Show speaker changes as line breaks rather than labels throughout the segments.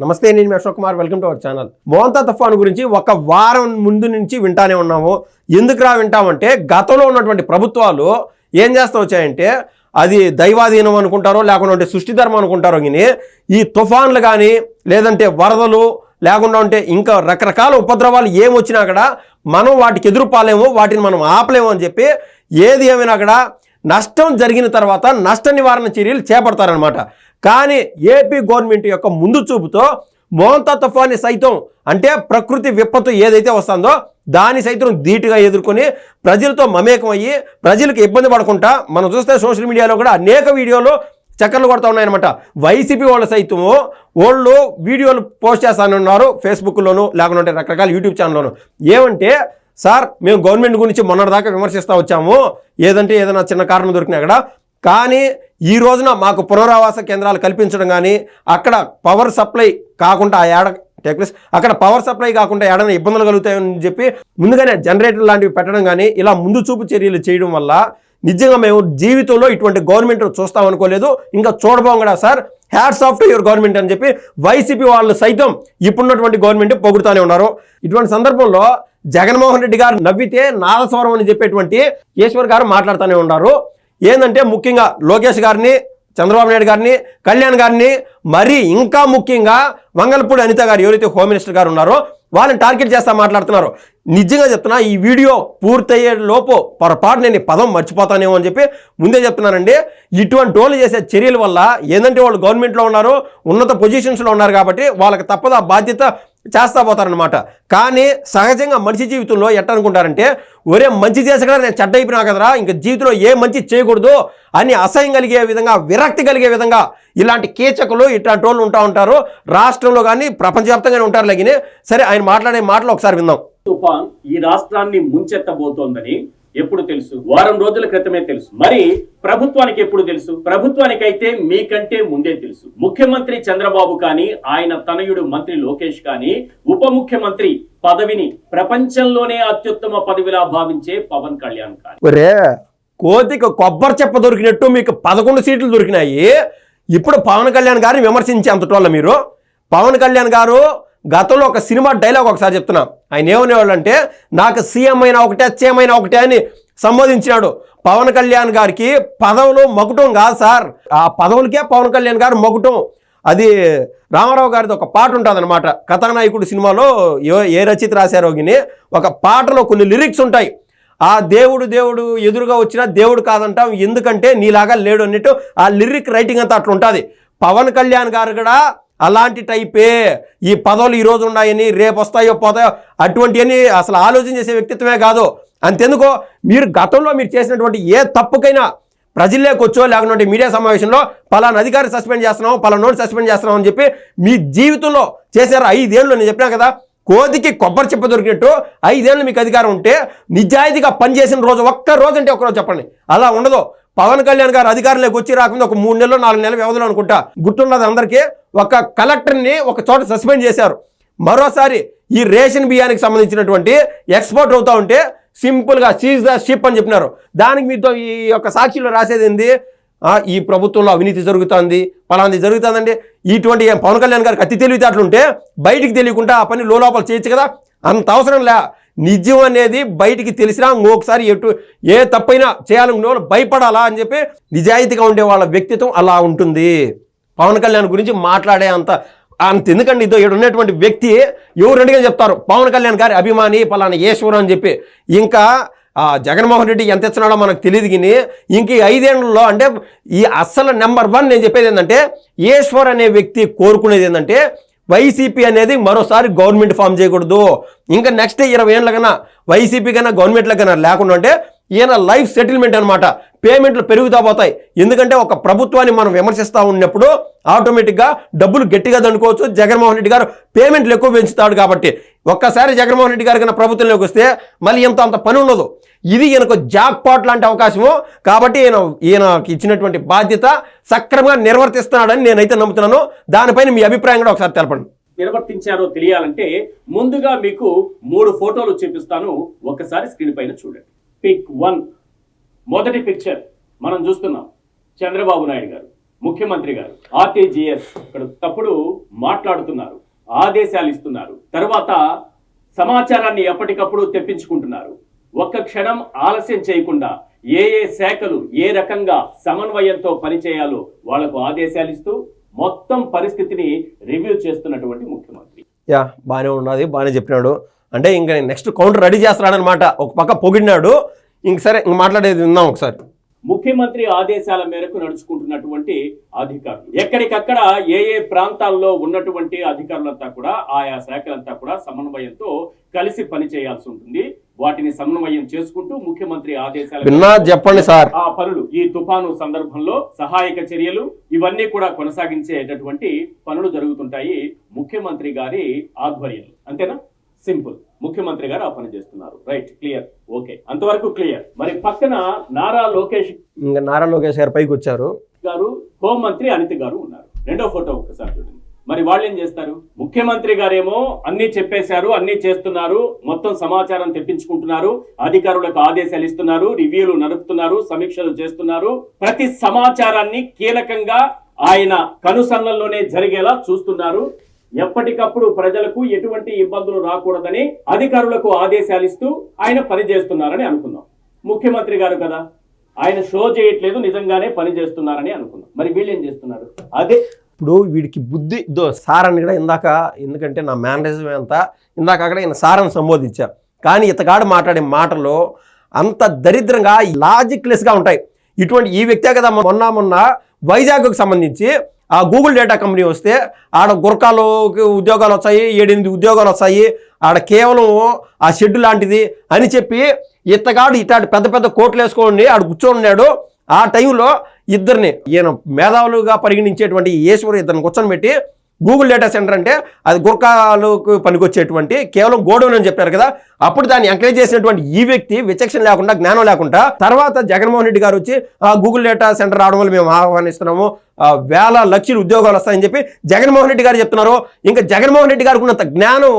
నమస్తే నేను మీ Ashok Kumar. Welcome to our channel. Montha తుఫాను గురించి ఒక వారం ముందు నుంచి వింటానే ఉన్నాము. ఎందుకురా వింటామంటే గతంలో ఉన్నటువంటి ప్రభుత్వాలు ఏం చేస్తూ వచ్చాయంటే అది దైవాధీనం అనుకుంటారో లేకుంటే సృష్టి ధర్మం అనుకుంటారో కానీ ఈ తుఫాన్లు కానీ లేదంటే వరదలు లేకుండా ఉంటే ఇంకా రకరకాల ఉపద్రవాలు ఏమొచ్చినా కూడా మనం వాటికి ఎదురుపాలేము వాటిని మనం ఆపలేము అని చెప్పి ఏది ఏమైనా కూడా నష్టం జరిగిన తర్వాత నష్ట నివారణ చర్యలు చేపడతారనమాట కానీ ఏపీ గవర్నమెంట్ యొక్క ముందు చూపుతో మోంతా తుఫాని సైతం అంటే ప్రకృతి విపత్తు ఏదైతే వస్తుందో దాని సైతం ధీటుగా ఎదుర్కొని ప్రజలతో మమేకం అయ్యి ప్రజలకు ఇబ్బంది పడకుండా మనం చూస్తే సోషల్ మీడియాలో కూడా అనేక వీడియోలు చక్కర్లు కొడతా ఉన్నాయన్నమాట. వైసీపీ వాళ్ళ సైతము వాళ్ళు వీడియోలు పోస్ట్ చేస్తానన్నారు ఫేస్బుక్లోను లేకుంటే రకరకాల యూట్యూబ్ ఛానల్లోను. ఏమంటే సార్ మేము గవర్నమెంట్ గురించి మొన్నటిదాకా విమర్శిస్తూ వచ్చాము. ఏదంటే ఏదైనా చిన్న కారణం దొరికినా అక్కడ కానీ ఈ రోజున మాకు పునరావాస కేంద్రాలు కల్పించడం కానీ అక్కడ పవర్ సప్లై కాకుండా ఆ ఏడ టెక్నిస్ అక్కడ పవర్ సప్లై కాకుండా ఏడైనా ఇబ్బందులు కలుగుతాయని చెప్పి ముందుగానే జనరేటర్ లాంటివి పెట్టడం కానీ ఇలా ముందు చూపు చర్యలు చేయడం వల్ల నిజంగా మేము జీవితంలో ఇటువంటి గవర్నమెంట్ చూస్తాం అనుకోలేదు. ఇంకా చూడబోం కూడా sir. Hats off to your government అని చెప్పి వైసీపీ వాళ్ళు సైతం ఇప్పుడున్నటువంటి గవర్నమెంట్ పొగుడుతూనే ఉన్నారు. ఇటువంటి సందర్భంలో జగన్మోహన్ రెడ్డి గారు నవ్వితే నాదస్వరం అని చెప్పేటువంటి ఈశ్వర్ గారు మాట్లాడుతూనే ఉన్నారు. ఏంటంటే ముఖ్యంగా లోకేష్ గారిని చంద్రబాబు నాయుడు గారిని కళ్యాణ్ గారిని మరి ఇంకా ముఖ్యంగా మంగళపూడి అనిత గారు ఎవరైతే హోమ్ మినిస్టర్ గారు ఉన్నారో వాళ్ళని టార్గెట్ చేస్తా మాట్లాడుతున్నారు. నిజంగా చెప్తున్నా ఈ వీడియో పూర్తయ్యే లోపు పొరపాటు నేను ఈ పదం మర్చిపోతానేమో అని చెప్పి ముందే చెప్తున్నానండి. ఇటువంటి వాళ్ళు చేసే చర్యల వల్ల ఏంటంటే వాళ్ళు గవర్నమెంట్లో ఉన్నారు ఉన్నత పొజిషన్స్లో ఉన్నారు కాబట్టి వాళ్ళకి తప్పదు ఆ బాధ్యత చేస్తా పోతారనమాట కానీ సహజంగా మనిషి జీవితంలో ఎట్టనుకుంటారంటే ఒరే మంచి చేసి కదా నేను చెడ్డ అయిపోయినా కదరా ఇంకా జీవితంలో ఏ మంచి చేయకూడదు అని అసహ్యం కలిగే విధంగా విరక్తి కలిగే విధంగా ఇలాంటి కీచకులు ఇట్లాంటి వాళ్ళు ఉంటా ఉంటారు. రాష్ట్రంలో కానీ ప్రపంచవ్యాప్తంగానే ఉంటారు లేకిని సరే ఆయన మాట్లాడే మాటలు ఒకసారి విందాం.
తుఫాన్ ఈ రాష్ట్రాన్ని ముంచెత్తబోతోందని ఎప్పుడు తెలుసు? వారం రోజుల క్రితమే తెలుసు. మరి ప్రభుత్వానికి ఎప్పుడు తెలుసు? ప్రభుత్వానికైతే మీకంటే ముందే తెలుసు. ముఖ్యమంత్రి చంద్రబాబు కానీ ఆయన తనయుడు మంత్రి లోకేష్ కానీ ఉప ముఖ్యమంత్రి పదవిని ప్రపంచంలోనే అత్యుత్తమ పదవిలా భావించే పవన్ కళ్యాణ్ కానీ.
ఒరే కోతికి కొబ్బరి చెప్ప దొరికినట్టు మీకు పదకొండు సీట్లు దొరికినాయి. ఇప్పుడు పవన్ కళ్యాణ్ గారిని విమర్శించే అంతటోళ్ళ మీరు. పవన్ కళ్యాణ్ గారు గతంలో ఒక సినిమా డైలాగ్ ఒకసారి చెప్తున్నా. ఆయన ఏమనేవాళ్ళు అంటే నాకు సీఎం అయినా ఒకటే సీఎం అయినా ఒకటే అని సంబోధించినాడు. పవన్ కళ్యాణ్ గారికి పదవులు మగుటం కాదు సార్. ఆ పదవులకే పవన్ కళ్యాణ్ గారు మగుటం అది రామారావు గారిది ఒక పాట ఉంటుంది అనమాట కథానాయకుడు సినిమాలో ఏ- ఏ రచయిత రాశారో గిని ఒక పాటలో కొన్ని లిరిక్స్ ఉంటాయి. ఆ దేవుడు దేవుడు ఎదురుగా వచ్చినా దేవుడు కాదంటాం ఎందుకంటే నీలాగా లేడు అన్నట్టు ఆ లిరిక్ రైటింగ్ అంతా అట్లా ఉంటుంది పవన్ కళ్యాణ్ గారు కూడా అలాంటి టైపే ఈ పదవులు ఈరోజు ఉన్నాయని రేపు వస్తాయో పోతాయో అటువంటివన్నీ అసలు ఆలోచన చేసే వ్యక్తిత్వమే కాదు. అంతెందుకో మీరు గతంలో మీరు చేసినటువంటి ఏ తప్పుకైనా ప్రజల్లోకి వచ్చో లేకుంటే మీడియా సమావేశంలో పలానా అధికారి సస్పెండ్ చేస్తున్నాం పలానోడు సస్పెండ్ చేస్తున్నాం అని చెప్పి మీ జీవితంలో చేశారు ఐదేళ్ళు నేను చెప్పినా కదా కోతికి కొబ్బరి చెప్ప దొరికినట్టు ఐదేళ్ళు మీకు అధికారం ఉంటే నిజాయితీగా పనిచేసిన రోజు ఒక్క రోజు అంటే ఒక్కరోజు చెప్పండి. అలా ఉండదు. పవన్ కళ్యాణ్ గారు అధికారంలోకి వచ్చి రాకుండా ఒక మూడు నెలలు నాలుగు నెలల వ్యవధిలో అనుకుంటా. గుర్తున్నది అందరికీ. ఒక కలెక్టర్ని ఒక చోట సస్పెండ్ చేశారు. మరోసారి ఈ రేషన్ బియ్యానికి సంబంధించినటువంటి ఎక్స్పోర్ట్ అవుతూ ఉంటే సింపుల్గా సీజ్ ద షిప్ అని చెప్పినారు. దానికి మీతో ఈ యొక్క సాక్షిలో రాసేది ఏంది? ఈ ప్రభుత్వంలో అవినీతి జరుగుతుంది పలాంది జరుగుతుందండి. ఇటువంటి పవన్ కళ్యాణ్ గారికి అతి తెలివితేటలుంటే బయటికి తెలియకుండా ఆ పని లోపల చేయొచ్చు కదా? అంత అవసరం లే. నిజం అనేది బయటికి తెలిసినా ఇంకొకసారి ఎటు ఏ తప్పైనా చేయాలనుకునే వాళ్ళు భయపడాలా అని చెప్పి నిజాయితీగా ఉండే వాళ్ళ వ్యక్తిత్వం అలా ఉంటుంది. పవన్ కళ్యాణ్ గురించి మాట్లాడే అంత అంత ఎందుకండి ఇదో ఇక్కడ ఉన్నటువంటి వ్యక్తి? ఎవరు అడిగా చెప్తారు? పవన్ కళ్యాణ్ గారి అభిమాని పలానా ఈశ్వరం అని చెప్పి. ఇంకా జగన్మోహన్ రెడ్డి ఎంత ఇస్తున్నాడో మనకు తెలియదు కానీ ఇంక ఈ ఐదేళ్ళలో అంటే ఈ అస్సలు నెంబర్ వన్ నేను చెప్పేది ఏంటంటే ఈశ్వర్ అనే వ్యక్తి కోరుకునేది ఏంటంటే వైసీపీ అనేది మరోసారి గవర్నమెంట్ ఫామ్ చేయకూడదు. ఇంకా నెక్స్ట్ ఇరవై ఏళ్ళ కన్నా వైసీపీ కన్నా గవర్నమెంట్ల కన్నా లేకుండా అంటే ఈయన లైఫ్ సెటిల్మెంట్ అనమాట పేమెంట్లు పెరుగుతా పోతాయి. ఎందుకంటే ఒక ప్రభుత్వాన్ని మనం విమర్శిస్తూ ఉన్నప్పుడు ఆటోమేటిక్గా డబ్బులు గట్టిగా దండుకోవచ్చు. జగన్మోహన్ రెడ్డి గారు పేమెంట్లు ఎక్కువ పెంచుతాడు కాబట్టి. ఒక్కసారి జగన్మోహన్ రెడ్డి గారి కన్నా ప్రభుత్వంలోకి వస్తే మళ్ళీ ఎంత అంత పని ఉండదు. ఇది ఈయనకు జాక్ పాట్ లాంటి అవకాశము. కాబట్టి ఈయన ఈయనకి ఇచ్చినటువంటి బాధ్యత సక్రమంగా నిర్వర్తిస్తున్నాడని నేనైతే నమ్ముతున్నాను. దానిపైన మీ అభిప్రాయం కూడా ఒకసారి తెలపండి.
నిర్వర్తించారో తెలియాలంటే ముందుగా మీకు మూడు ఫోటోలు చూపిస్తాను. ఒకసారి స్క్రీన్ పైన చూడండి. Pick one. మొదటి పిక్చర్ మనం చూస్తున్నాం. చంద్రబాబు నాయుడు గారు ముఖ్యమంత్రి గారు ఆర్టీజీఎస్ ఇక్కడ తప్పుడు మాట్లాడుతున్నారు ఆదేశాలు ఇస్తున్నారు. తర్వాత సమాచారాన్ని ఎప్పటికప్పుడు తెప్పించుకుంటున్నారు. ఒక్క క్షణం ఆలస్యం చేయకుండా ఏ ఏ శాఖలు ఏ రకంగా సమన్వయంతో పనిచేయాలో వాళ్ళకు ఆదేశాలు ఇస్తూ మొత్తం పరిస్థితిని రివ్యూ చేస్తున్నటువంటి ముఖ్యమంత్రి.
యా బాగానే ఉన్నది బాగానే చెప్పినాడు. అంటే ఇంకా నెక్స్ట్ కౌంటర్ రెడీ చేస్తున్నాడనమాట. ఒక పక్క పొగిడినాడు. ఇంక సరే ఇంక మాట్లాడేది విందాం ఒకసారి.
ముఖ్యమంత్రి ఆదేశాల మేరకు నడుచుకుంటున్నటువంటి అధికారులు. ఎక్కడికక్కడ ఏ ఏ ప్రాంతాల్లో ఉన్నటువంటి అధికారులంతా కూడా ఆయా శాఖలంతా కూడా సమన్వయంతో కలిసి పనిచేయాల్సి ఉంటుంది. వాటిని సమన్వయం చేసుకుంటూ ముఖ్యమంత్రి ఆదేశాల
విన్నా చెప్పండి సార్.
ఆ పనులు ఈ తుఫాను సందర్భంలో సహాయక చర్యలు ఇవన్నీ కూడా కొనసాగించేటటువంటి పనులు జరుగుతుంటాయి ముఖ్యమంత్రి గారి ఆధ్వర్యంలో. అంతేనా? సింపుల్. ముఖ్యమంత్రి గారు ఆ పని చేస్తున్నారు. Right clear. ఓకే అంతవరకు క్లియర్. మరి పక్కన నారా లోకేష్
ఇంకా నారా లోకేష్ గారు పైకి వచ్చారు.
గారు హోంమంత్రి అనిత గారు ఉన్నారు. రెండో ఫోటో ఒక్కసారి చూడండి. మరి వాళ్ళు ఏం చేస్తారు? ముఖ్యమంత్రి గారేమో అన్ని చెప్పేశారు అన్ని చేస్తున్నారు మొత్తం సమాచారం తెప్పించుకుంటున్నారు అధికారులకు ఆదేశాలు ఇస్తున్నారు రివ్యూలు నడుపుతున్నారు సమీక్షలు చేస్తున్నారు. ప్రతి సమాచారాన్ని కీలకంగా ఆయన కనుసన్నల్లోనే జరిగేలా చూస్తున్నారు. ఎప్పటికప్పుడు ప్రజలకు ఎటువంటి ఇబ్బందులు రాకూడదని అధికారులకు ఆదేశాలు ఇస్తూ ఆయన పని చేస్తున్నారని అనుకుందాం. ముఖ్యమంత్రి గారు కదా ఆయన షో చేయట్లేదు నిజంగానే పని చేస్తున్నారని అనుకుందాం. మరి వీళ్ళు ఏం చేస్తున్నారు? అదే
ఇప్పుడు వీడికి బుద్ధి సార్ అని కూడా ఇందాక ఎందుకంటే నా మేనరిజం అంతా ఇందాక అక్కడ ఈయన సారని సంబోధించారు. కానీ ఇతగాడు మాట్లాడే మాటలు అంత దరిద్రంగా లాజిక్లెస్గా ఉంటాయి. ఇటువంటి ఈ వ్యక్తే కదా మొన్న మొన్న వైజాగ్కు సంబంధించి ఆ గూగుల్ డేటా కంపెనీ వస్తే ఆడ గురకాలోకి ఉద్యోగాలు వచ్చాయి ఏడెనిమిది ఉద్యోగాలు వస్తాయి. ఆడ కేవలం ఆ షెడ్ లాంటిది అని చెప్పి ఇత్తగాడు ఇట్లాంటి పెద్ద పెద్ద కోట్లు వేసుకోండి ఆడు కూర్చోనున్నాడు ఆ టైంలో ఇద్దరిని ఈయన మేధావులుగా పరిగణించేటువంటి ఈశ్వరు ఇద్దరిని కూర్చొని పెట్టి గూగుల్ డేటా సెంటర్ అంటే అది గుర్ఖాలకు పనికొచ్చేటువంటి కేవలం గోడౌన్ అని చెప్పారు కదా. అప్పుడు దాన్ని ఎంకరేజ్ చేసినటువంటి ఈ వ్యక్తి విచక్షణ లేకుండా జ్ఞానం లేకుండా తర్వాత జగన్మోహన్ రెడ్డి గారు వచ్చి గూగుల్ డేటా సెంటర్ రావడం వల్ల మేము ఆహ్వానిస్తున్నాము. వేల లక్షలు ఉద్యోగాలు వస్తాయని చెప్పి జగన్మోహన్ రెడ్డి గారు చెప్తున్నారు. ఇంకా జగన్మోహన్ రెడ్డి గారికి ఉన్నంత జ్ఞానం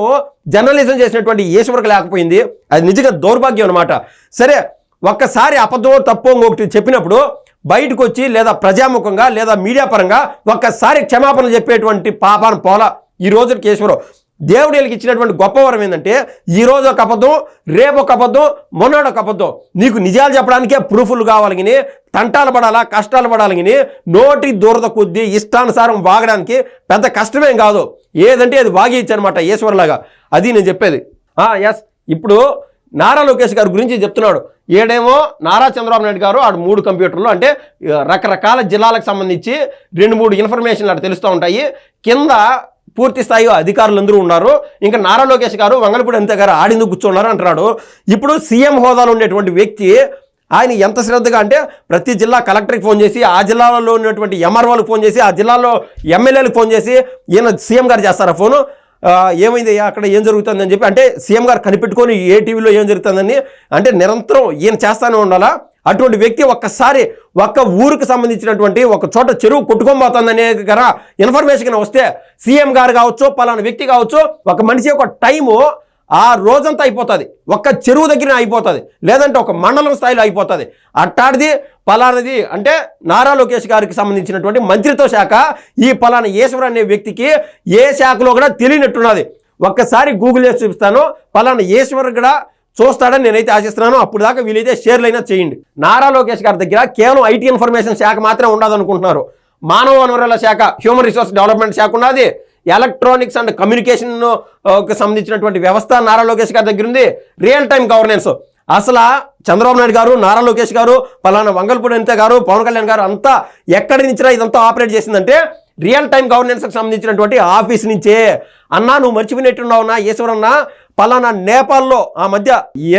జర్నలిజం చేసినటువంటి ఈశ్వరకు లేకపోయింది. అది నిజంగా దౌర్భాగ్యం అనమాట సరే ఒక్కసారి అబద్ధం తప్పు ఇంకొకటి చెప్పినప్పుడు బయటకు వచ్చి లేదా ప్రజాముఖంగా లేదా మీడియా పరంగా ఒక్కసారి క్షమాపణ చెప్పేటువంటి పాపాన పోల ఈ రోజు కేశవరావు. దేవుడు వీళ్ళకి ఇచ్చినటువంటి గొప్ప వరం ఏంటంటే ఈ రోజు ఒక అబద్ధం రేపు ఒక అబద్ధం మొన్నడు ఒక అబద్ధం. నీకు నిజాలు చెప్పడానికే ప్రూఫ్లు కావాలని తంటాలు పడాలా కష్టాలు పడాలని నోటి దూరత కొద్దీ ఇష్టానుసారం వాగడానికి పెద్ద కష్టమేం కాదు. ఏదంటే అది వాగేయచ్చు అనమాట ఈశ్వరులాగా. అది నేను చెప్పేది. ఎస్ ఇప్పుడు నారా లోకేష్ గారి గురించి చెప్తున్నాడు. ఏడేమో నారా చంద్రబాబు నాయుడు గారు ఆడు మూడు కంప్యూటర్లు. అంటే రకరకాల జిల్లాలకు సంబంధించి రెండు మూడు ఇన్ఫర్మేషన్లు అటు తెలుస్తూ ఉంటాయి. కింద పూర్తి స్థాయి అధికారులు అందరూ ఉన్నారు. ఇంకా నారా లోకేష్ గారు వంగలపూడి అంతే గారు ఆడిందుకు కూర్చున్నారు అంటున్నాడు. ఇప్పుడు సీఎం హోదాలో ఉండేటువంటి వ్యక్తి ఆయన ఎంత శ్రద్ధగా అంటే ప్రతి జిల్లా కలెక్టర్కి ఫోన్ చేసి ఆ జిల్లాలో ఉన్నటువంటి ఎంఆర్ఓలకు ఫోన్ చేసి ఆ జిల్లాలో ఎమ్మెల్యేలకు ఫోన్ చేసి ఈయన సీఎం గారు చేస్తారా ఫోను? ఏమైందయ్యా? ఏమైంది అక్కడ ఏం జరుగుతుందని చెప్పి అంటే సీఎం గారు కనిపెట్టుకొని ఏ టీవీలో ఏం జరుగుతుందని అంటే నిరంతరం ఈయన చేస్తానే ఉండాలా? అటువంటి వ్యక్తి ఒక్కసారి ఒక్క ఊరికి సంబంధించినటువంటి ఒక చోట చెరువు కొట్టుకోబోతుందనే గర ఇన్ఫర్మేషన్ వస్తే సీఎం గారు కావచ్చు పలానా వ్యక్తి కావచ్చు ఒక మనిషి యొక్క టైము ఆ రోజంతా అయిపోతుంది. ఒక్క చెరువు దగ్గర అయిపోతుంది. లేదంటే ఒక మండలం స్థాయిలో అయిపోతుంది. అట్టాడిది పలానది అంటే నారా లోకేష్ గారికి సంబంధించినటువంటి మంత్రిత్వ శాఖ ఈ పలానా ఈశ్వర్ అనే వ్యక్తికి ఏ శాఖలో కూడా తెలియనట్టున్నది. ఒక్కసారి గూగుల్ చేసి చూపిస్తాను. పలానా ఈశ్వర్ కూడా చూస్తాడని నేనైతే ఆశిస్తున్నాను. అప్పుడు దాకా వీలైతే షేర్లు అయినా చేయండి. నారా లోకేష్ గారి దగ్గర కేవలం ఐటీ ఇన్ఫర్మేషన్ శాఖ మాత్రమే ఉండదు అనుకుంటున్నారు మానవ వనరుల శాఖ హ్యూమన్ రిసోర్స్ డెవలప్మెంట్ శాఖ ఉన్నది. ఎలక్ట్రానిక్స్ అండ్ కమ్యూనికేషన్ సంబంధించినటువంటి వ్యవస్థ నారా లోకేష్ గారి దగ్గర ఉంది రియల్ టైం గవర్నెన్స్ అసలు చంద్రబాబు నాయుడు గారు నారా లోకేష్ గారు పలానా వంగల్పూడి అనిత గారు పవన్ కళ్యాణ్ గారు అంతా ఎక్కడి నుంచినా ఇదంతా ఆపరేట్ చేసిందంటే రియల్ టైం గవర్నెన్స్కి సంబంధించినటువంటి ఆఫీస్ నుంచే. అన్నా నువ్వు మర్చిపోయినట్టున్నావునా ఈశ్వరన్నా? ఈశ్వరన్న పలానా నేపాల్లో ఆ మధ్య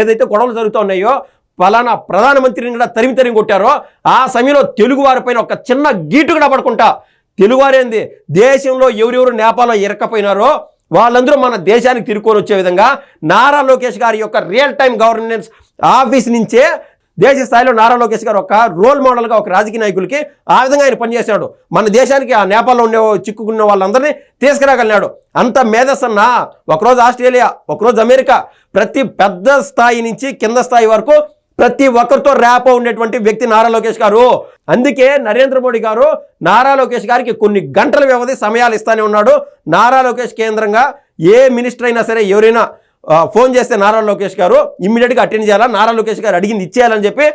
ఏదైతే గొడవలు జరుగుతూ ఉన్నాయో పలానా ప్రధానమంత్రిని కూడా తరిమి తరిమి కొట్టారో ఆ సమయంలో తెలుగు వారిపైన ఒక చిన్న గీటు కూడా పడుకుంటా. తెలుగువారేంది? దేశంలో ఎవరెవరు నేపాల్లో ఇరక్కపోయినారో వాళ్ళందరూ మన దేశానికి తిరుక్కొని వచ్చే విధంగా నారా లోకేష్ గారి యొక్క రియల్ టైం గవర్నెన్స్ ఆఫీస్ నుంచే దేశ స్థాయిలో నారా లోకేష్ గారు ఒక రోల్ మోడల్గా ఒక రాజకీయ నాయకులకి ఆ విధంగా ఆయన పనిచేశాడు. మన దేశానికి ఆ నేపాల్లో ఉండే చిక్కుకున్న వాళ్ళందరినీ తీసుకురాగలిగినాడు. అంత మేధస్సన్న ఒకరోజు ఆస్ట్రేలియా ఒకరోజు అమెరికా ప్రతి పెద్ద స్థాయి నుంచి కింద స్థాయి వరకు ప్రతి ఒక్కరితో ర్యాప్ ఉండేటువంటి వ్యక్తి నారా లోకేష్ గారు. అందుకే నరేంద్ర మోడీ గారు నారా లోకేష్ గారికి కొన్ని గంటల వ్యవధి సమయాలు ఇస్తానే ఉన్నాడు. నారా లోకేష్ కేంద్రంగా ఏ మినిస్టర్ అయినా సరే ఎవరైనా ఫోన్ చేస్తే నారా లోకేష్ గారు ఇమ్మీడియట్గా అటెండ్ చేయాలా? నారా లోకేష్ గారు అడిగింది ఇచ్చేయాలని చెప్పి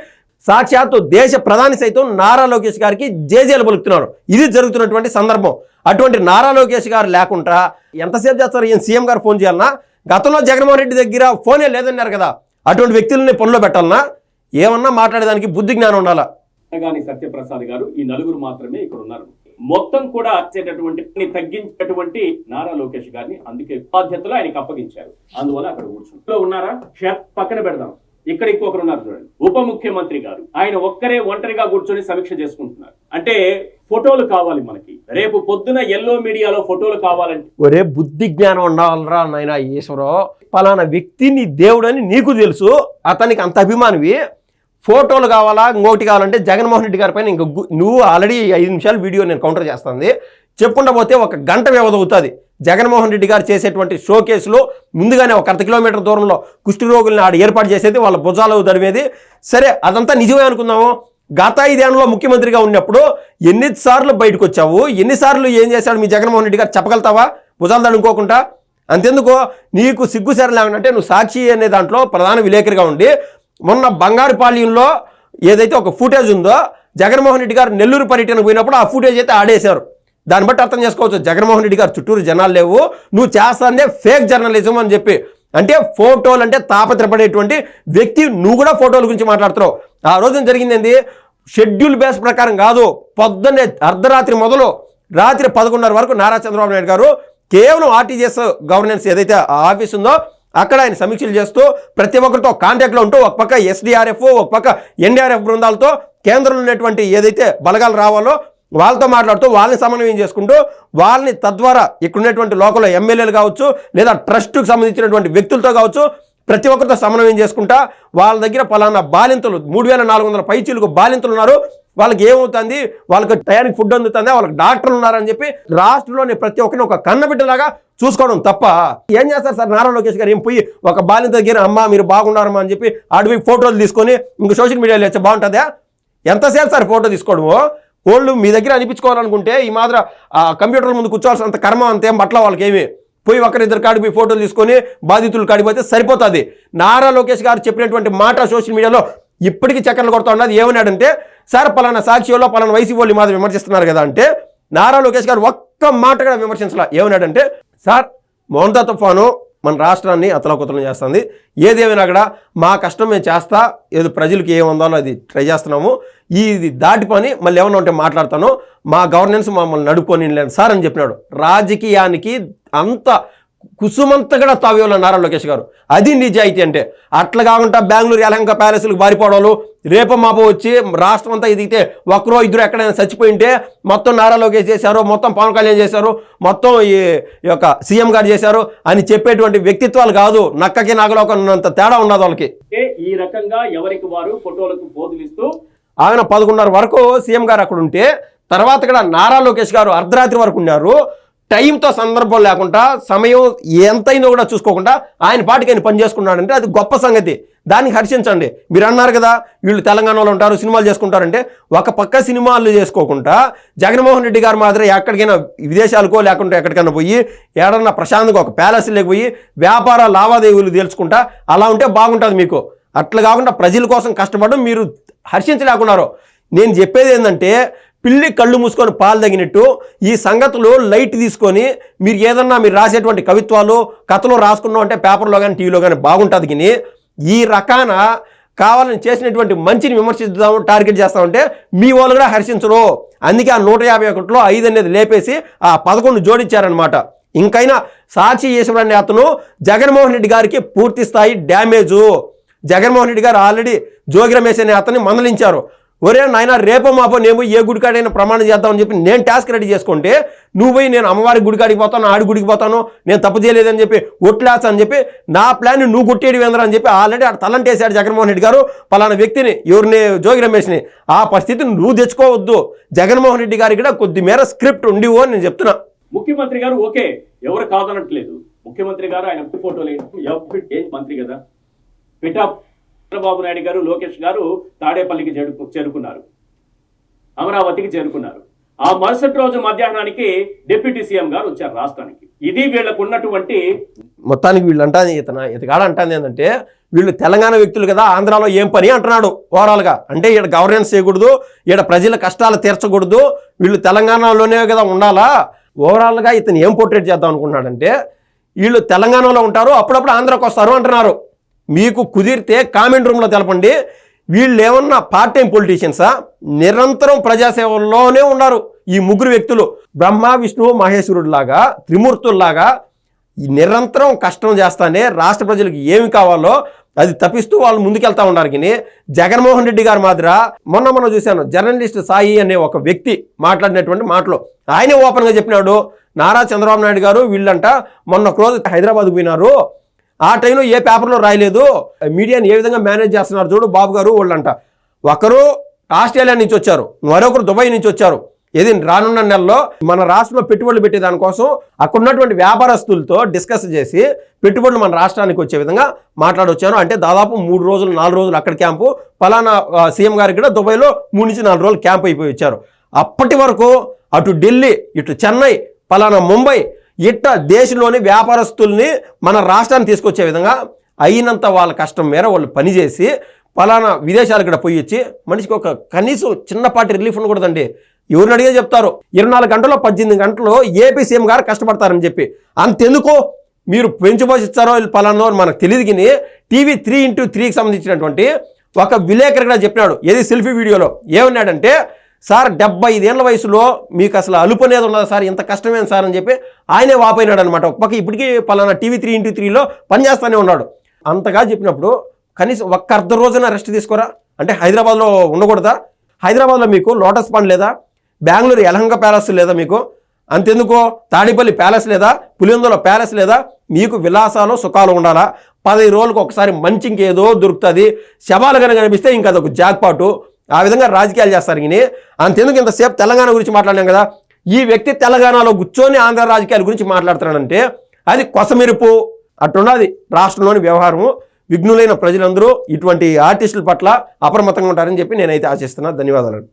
సాక్షాత్తు దేశ ప్రధాని సైతం నారా లోకేష్ గారికి జేజేలు పలుకుతున్నారు. ఇది జరుగుతున్నటువంటి సందర్భం. అటువంటి నారా లోకేష్ గారు లేకుండా ఎంతసేపు చేస్తారు? ఈయన సీఎం గారు ఫోన్ చేయాలన్నా గతంలో జగన్మోహన్ రెడ్డి దగ్గర ఫోనే లేదన్నారు కదా. అటువంటి వ్యక్తులని పనిలో పెట్టాలన్నా ఏమన్నా మాట్లాడేదానికి బుద్ధి జ్ఞానం ఉండాలా?
అనగాని సత్యప్రసాద్ గారు ఈ నలుగురు మాత్రమే ఇక్కడ ఉన్నారు. మొత్తం కూడా వచ్చేటటువంటి తగ్గించేటువంటి నారా లోకేష్ గారిని అందుకే బాధ్యతలు ఆయనకి అప్పగించారు. అందువల్ల అక్కడ కూర్చున్నారు ఉన్నారా? పక్కన పెడదాం. ఇక్కడ ఇంకొకరు ఉన్నారు చూడండి. ఉప ముఖ్యమంత్రి గారు. ఆయన ఒక్కరే ఒంటరిగా కూర్చొని సమీక్ష చేసుకుంటున్నారు. అంటే ఫోటోలు కావాలి మనకి. రేపు పొద్దున ఎల్లో మీడియాలో ఫోటోలు కావాలంటే.
ఒరే బుద్ధి జ్ఞానం ఉండాలరా నాయన ఈశ్వరం. పలానా వ్యక్తిని దేవుడని నీకు తెలుసు. అతనికి అంత అభిమానివి. ఫోటోలు కావాలా? ఇంకొకటి కావాలంటే జగన్మోహన్ రెడ్డి గారి పైన ఇంక నువ్వు ఆల్రెడీ ఐదు నిమిషాలు వీడియో నేను కౌంటర్ చేస్తుంది. చెప్పుకుంటా పోతే ఒక గంట వ్యవధి అవుతుంది జగన్మోహన్ రెడ్డి గారు చేసేటువంటి షో కేసులో ముందుగానే ఒక అర్ధ కిలోమీటర్ దూరంలో కుష్టి రోగుల్ని ఆడ ఏర్పాటు చేసేది వాళ్ళ భుజాలు తడిమేది. సరే అదంతా నిజమే అనుకుందాము. గత ఐదేళ్ళలో ముఖ్యమంత్రిగా ఉన్నప్పుడు ఎన్నిసార్లు బయటకు వచ్చావు? ఎన్నిసార్లు ఏం చేశాడు మీ జగన్మోహన్ రెడ్డి గారు? చెప్పగలుగుతావా? భుజాలు తడుకోకుండా అంతెందుకు? నీకు సిగ్గుసరి లేకుంటే నువ్వు సాక్షి అనే దాంట్లో ప్రధాన విలేకరిగా ఉండి మొన్న బంగారుపాళ్యంలో ఏదైతే ఒక ఫుటేజ్ ఉందో జగన్మోహన్ రెడ్డి గారు నెల్లూరు పర్యటనకు పోయినప్పుడు ఆ ఫుటేజ్ అయితే ఆడేశారు. దాన్ని బట్టి అర్థం చేసుకోవచ్చు. జగన్మోహన్ రెడ్డి గారు చుట్టూరు జనాలు లేవు. నువ్వు చేస్తానే ఫేక్ జర్నలిజం అని చెప్పి. అంటే ఫోటోలు అంటే తాపత్రపడేటువంటి వ్యక్తి నువ్వు కూడా ఫోటోల గురించి మాట్లాడుతున్నావు. ఆ రోజున జరిగింది ఏంది? షెడ్యూల్ బేస్ ప్రకారం కాదు పొద్దున్నే అర్ధరాత్రి మొదలు రాత్రి పదకొండున్నర వరకు నారా చంద్రబాబు నాయుడు గారు కేవలం ఆర్టీజీఎస్ గవర్నెన్స్ ఏదైతే ఆ ఆఫీస్ ఉందో అక్కడ ఆయన సమీక్షలు చేస్తూ ప్రతి ఒక్కరితో కాంటాక్ట్లో ఉంటూ ఒక పక్క ఎస్డిఆర్ఎఫ్ ఒక పక్క ఎన్డీఆర్ఎఫ్ బృందాలతో కేంద్రంలో ఉన్నటువంటి ఏదైతే బలగాలు రావాలో వాళ్ళతో మాట్లాడుతూ వాళ్ళని సమన్వయం చేసుకుంటూ వాళ్ళని తద్వారా ఇక్కడ ఉన్నటువంటి లోకల్ ఎమ్మెల్యేలు కావచ్చు లేదా ట్రస్ట్కి సంబంధించినటువంటి వ్యక్తులతో కావచ్చు ప్రతి ఒక్కరితో సమన్వయం చేసుకుంటా వాళ్ళ దగ్గర పలానా బాలింతలు మూడు వేల నాలుగు వందల పైచీలకు బాలింతలు ఉన్నారు. వాళ్ళకి ఏమవుతుంది? వాళ్ళకి టయానికి ఫుడ్ అందుతుంది వాళ్ళకి డాక్టర్లు ఉన్నారని చెప్పి రాష్ట్రంలోని ప్రతి ఒక్కరిని ఒక కన్నబిడ్డలాగా చూసుకోవడం తప్ప. ఏం చేస్తారు సార్? నారా లోకేష్ గారు ఏం పోయి ఒక బాలింత దగ్గర అమ్మ మీరు బాగున్నారమ్మా అని చెప్పి అడవి ఫోటోలు తీసుకొని ఇంక సోషల్ మీడియాలో వచ్చి బాగుంటుందా? ఎంతసేపు సార్ ఫోటో తీసుకోవడము? వాళ్ళు మీ దగ్గర అనిపించుకోవాలనుకుంటే ఈ మాత్రం ఆ కంప్యూటర్ ముందు కూర్చోవాల్సినంత కర్మ అంతేం పట్ల వాళ్ళకి ఏమి? పోయి ఒకరిద్దరు కాడిపోయి ఫోటోలు తీసుకొని బాధితులు కాడిపోతే సరిపోతుంది. నారా లోకేష్ గారు చెప్పినటువంటి మాట సోషల్ మీడియాలో ఇప్పటికీ చక్కర్లు కొడుతూ ఉన్నది ఏమన్నాడంటే సార్ పలానా సాక్షిలో పలానా వైసీ వాళ్ళు మాత్రం విమర్శిస్తున్నారు కదా అంటే నారా లోకేష్ గారు ఒక్క మాట కూడా విమర్శించాల. ఏమన్నాడంటే సార్ మౌంతా తుఫాను మన రాష్ట్రాన్ని అతలకుతలం చేస్తుంది. ఏదేమైనా కూడా మా కష్టం మేము చేస్తా ఏదో ప్రజలకు ఏముందో అది ట్రై చేస్తున్నాము. ఈ ఇది దాటి పని మళ్ళీ ఏమన్నా ఉంటే మాట్లాడతాను. మా గవర్నెన్స్ మమ్మల్ని నడుపుకొని లేదు సార్ అని చెప్పినాడు. రాజకీయానికి అంత కుసుమంత కూడా తావేవాళ్ళు నారా లోకేష్ గారు. అది నిజాయితీ అంటే అట్లా కాకుండా బెంగళూరు యలహంక ప్యాలెస్లకు బారిపోవడాలు రేప మాప వచ్చి రాష్ట్రం అంతా ఎదిగితే ఒకరో ఇద్దరు ఎక్కడైనా చచ్చిపోయింటే మొత్తం నారా లోకేష్ చేశారు మొత్తం పవన్ కళ్యాణ్ చేశారు మొత్తం ఈ యొక్క సీఎం గారు చేశారు అని చెప్పేటువంటి వ్యక్తిత్వాలు కాదు. నక్కకి నాగలోకం ఉన్నంత తేడా ఉన్నది వాళ్ళకి.
ఈ రకంగా ఎవరికి వారు ఫోటోలకు పోదులిస్తూ
ఆయన పదకొండున్నర వరకు సీఎం గారు అక్కడ ఉంటే తర్వాత కూడా నారా లోకేష్ గారు అర్ధరాత్రి వరకు ఉన్నారు. టైంతో సందర్భం లేకుండా సమయం ఎంతైనా కూడా చూసుకోకుండా ఆయన పాటికి ఆయన పని చేసుకున్నాడంటే అది గొప్ప సంగతి. దాన్ని హర్షించండి. మీరు అన్నారు కదా వీళ్ళు తెలంగాణలో ఉంటారు సినిమాలు చేసుకుంటారంటే ఒక పక్క సినిమాలు చేసుకోకుండా జగన్మోహన్ రెడ్డి గారు మాత్రం ఎక్కడికైనా విదేశాలకో లేకుంటే ఎక్కడికైనా పోయి ఏడన్నా ప్రశాంతంగా ఒక ప్యాలెస్లోకి పోయి వ్యాపార లావాదేవీలు తేల్చుకుంటా అలా ఉంటే బాగుంటుంది మీకు. అట్లా కాకుండా ప్రజల కోసం కష్టపడడం మీరు హర్షించలేకున్నారు. నేను చెప్పేది ఏంటంటే పిల్లి కళ్ళు మూసుకొని పాలు తగినట్టు ఈ సంగతులు లైట్ తీసుకొని మీరు ఏదన్నా మీరు రాసేటువంటి కవిత్వాలు కథలు రాసుకున్నాం అంటే పేపర్లో కానీ టీవీలో కానీ బాగుంటుంది కానీ ఈ రకాన కావాలని చేసినటువంటి మంచిని విమర్శిద్దాం టార్గెట్ చేస్తామంటే మీ వాళ్ళు కూడా హర్షించరు. అందుకే ఆ నూట యాభై ఒకటిలో ఐదు అనేది లేపేసి ఆ పదకొండు జోడించారనమాట ఇంకైనా సాక్షి ఈశ్వరాన్ని అతను జగన్మోహన్ రెడ్డి గారికి పూర్తి స్థాయి డ్యామేజు. జగన్మోహన్ రెడ్డి గారు ఆల్రెడీ జోగి రమేష్ అనే అతన్ని మందలించారు. ఒరే నాయన రేపో మాపో నేను ఏ గుడికాడైనా ప్రమాణం చేద్దామని చెప్పి నేను టాస్క్ రెడీ చేసుకుంటే నువ్వు పోయి నేను అమ్మవారి గుడికాడికి పోతాను ఆడి గుడికి పోతాను నేను తప్పు చేయలేదని చెప్పి ఒట్లాస్ అని చెప్పి నా ప్లాన్ నువ్వు గుట్టేడు వేంద్ర అని చెప్పి ఆల్రెడీ ఆడ తలంటేశాడు జగన్మోహన్ రెడ్డి గారు. పలానా వ్యక్తిని ఎవరిని జోగి రమేష్ని. ఆ పరిస్థితిని నువ్వు తెచ్చుకోవద్దు. జగన్మోహన్ రెడ్డి గారికి కూడా కొద్ది మేర స్క్రిప్ట్ ఉండివో అని నేను చెప్తున్నా.
ముఖ్యమంత్రి గారు ఓకే ఎవరు కాదనట్లేదు. ముఖ్యమంత్రి గారు ఆయన ఫోటోలు మంత్రి కదా. పిఠా చంద్రబాబు నాయుడు గారు లోకేష్ గారు తాడేపల్లికి చేరుకు చేరుకున్నారు. అమరావతికి చేరుకున్నారు. ఆ మరుసటి రోజు మధ్యాహ్నానికి డిప్యూటీ సీఎం గారు వచ్చారు రాష్ట్రానికి. ఇది వీళ్ళకు ఉన్నటువంటి
మొత్తానికి వీళ్ళు అంటాను ఇతను ఇతగాడు అంటాను ఏంటంటే వీళ్ళు తెలంగాణ వ్యక్తులు కదా ఆంధ్రాలో ఏం పని అంటున్నాడు ఓవరాల్గా. అంటే ఈడ గవర్నెన్స్ చేయకూడదు ఈడ ప్రజల కష్టాలు తీర్చకూడదు వీళ్ళు తెలంగాణలోనే కదా ఉండాలా? ఓవరాల్గా ఇతను ఏం పోర్ట్రేట్ చేద్దాం అనుకున్నాడంటే వీళ్ళు తెలంగాణలో ఉంటారు అప్పుడప్పుడు ఆంధ్రాకి వస్తారు అంటున్నారు. మీకు కుదిరితే కామెంట్ రూమ్లో తెలపండి. వీళ్ళు ఏమన్నా పార్ట్ టైం పొలిటీషియన్సా నిరంతరం ప్రజాసేవల్లోనే ఉన్నారు. ఈ ముగ్గురు వ్యక్తులు. బ్రహ్మ విష్ణువు మహేశ్వరుడులాగా త్రిమూర్తుల్లాగా నిరంతరం కష్టం చేస్తానే రాష్ట్ర ప్రజలకు ఏమి కావాలో అది తప్పిస్తూ వాళ్ళు ముందుకెళ్తా ఉన్నారు కానీ జగన్మోహన్ రెడ్డి గారి మాదిర మొన్న మొన్న చూశాను. జర్నలిస్ట్ సాయి అనే ఒక వ్యక్తి మాట్లాడినటువంటి మాటలు. ఆయనే ఓపెన్గా చెప్పినాడు. నారా చంద్రబాబు నాయుడు గారు వీళ్ళంట మొన్న ఒక రోజు హైదరాబాద్ పోయినారు. ఆ టైంలో ఏ పేపర్లో రాయలేదు. మీడియాని ఏ విధంగా మేనేజ్ చేస్తున్నారు చూడు బాబు గారు వాళ్ళంట. ఒకరు ఆస్ట్రేలియా నుంచి వచ్చారు మరొకరు దుబాయ్ నుంచి వచ్చారు. ఏది రానున్న నెలలో మన రాష్ట్రంలో పెట్టుబడులు పెట్టే దానికోసం అక్కడ ఉన్నటువంటి వ్యాపారస్తులతో డిస్కస్ చేసి పెట్టుబడులు మన రాష్ట్రానికి వచ్చే విధంగా మాట్లాడొచ్చాను. అంటే దాదాపు మూడు రోజులు నాలుగు రోజులు అక్కడ క్యాంపు. ఫలానా సీఎం గారికి కూడా దుబాయ్లో మూడు నుంచి నాలుగు రోజులు క్యాంప్ అయిపోయి వచ్చారు. అప్పటి వరకు అటు ఢిల్లీ ఇటు చెన్నై ఫలానా ముంబై ఇట్ట దేశంలోని వ్యాపారస్తుల్ని మన రాష్ట్రాన్ని తీసుకొచ్చే విధంగా అయినంత వాళ్ళ కష్టం మేర వాళ్ళు పనిచేసి ఫలానా విదేశాలకు కూడా పోయి వచ్చి మనిషికి ఒక కనీసం చిన్నపాటి రిలీఫ్ ఉండకూడదండి. ఎవరిని అడిగే చెప్తారు. ఇరవై నాలుగు గంటల్లో పద్దెనిమిది గంటలు ఏపీ సీఎం గారు కష్టపడతారని చెప్పి. అంతెందుకు? మీరు పెంచుపోషిస్తారో పలానో మనకు తెలియదు కానీ టీవీ త్రీ ఇంటూ త్రీకి సంబంధించినటువంటి ఒక విలేకరు కూడా చెప్పినాడు. ఏది సెల్ఫీ వీడియోలో? ఏమన్నాడంటే సార్ డెబ్బై ఐదేళ్ళ వయసులో మీకు అసలు అలుపు అనేది ఉండదు సార్? ఇంత కష్టమేం సార్ అని చెప్పి ఆయనే వాపోయినాడు అనమాట ఒక పక్క ఇప్పటికీ పలానా టీవీ త్రీ ఇంటూ త్రీలో పనిచేస్తూనే ఉన్నాడు. అంతగా చెప్పినప్పుడు కనీసం ఒక్క అర్ధ రోజున రెస్ట్ తీసుకోరా? అంటే హైదరాబాద్లో ఉండకూడదా? హైదరాబాద్లో మీకు లోటస్ పండ్ లేదా? బెంగళూరు యలహంక ప్యాలెస్ లేదా మీకు? అంతెందుకో? తాడిపల్లి ప్యాలెస్ లేదా? పులిందుల ప్యాలెస్ లేదా? మీకు విలాసాలు సుఖాలు ఉండాలా? పదహైదు రోజులకు ఒకసారి మంచి ఇంకేదో దొరుకుతుంది. శవాలు కనుక కనిపిస్తే ఇంకా అదొక జాక్పాటు. ఆ విధంగా రాజకీయాలు చేస్తారు కానీ అంతెందుకు ఇంతసేపు తెలంగాణ గురించి మాట్లాడినాం కదా? ఈ వ్యక్తి తెలంగాణలో కూర్చొని ఆంధ్ర రాజకీయాల గురించి మాట్లాడుతున్నాడంటే అది కొసమెరుపు అట్టున్నది రాష్ట్రంలోని వ్యవహారము. విఘ్నులైన ప్రజలందరూ ఇటువంటి ఆర్టిస్టుల పట్ల అప్రమత్తంగా ఉంటారని చెప్పి నేనైతే ఆశిస్తున్నా. ధన్యవాదాలు.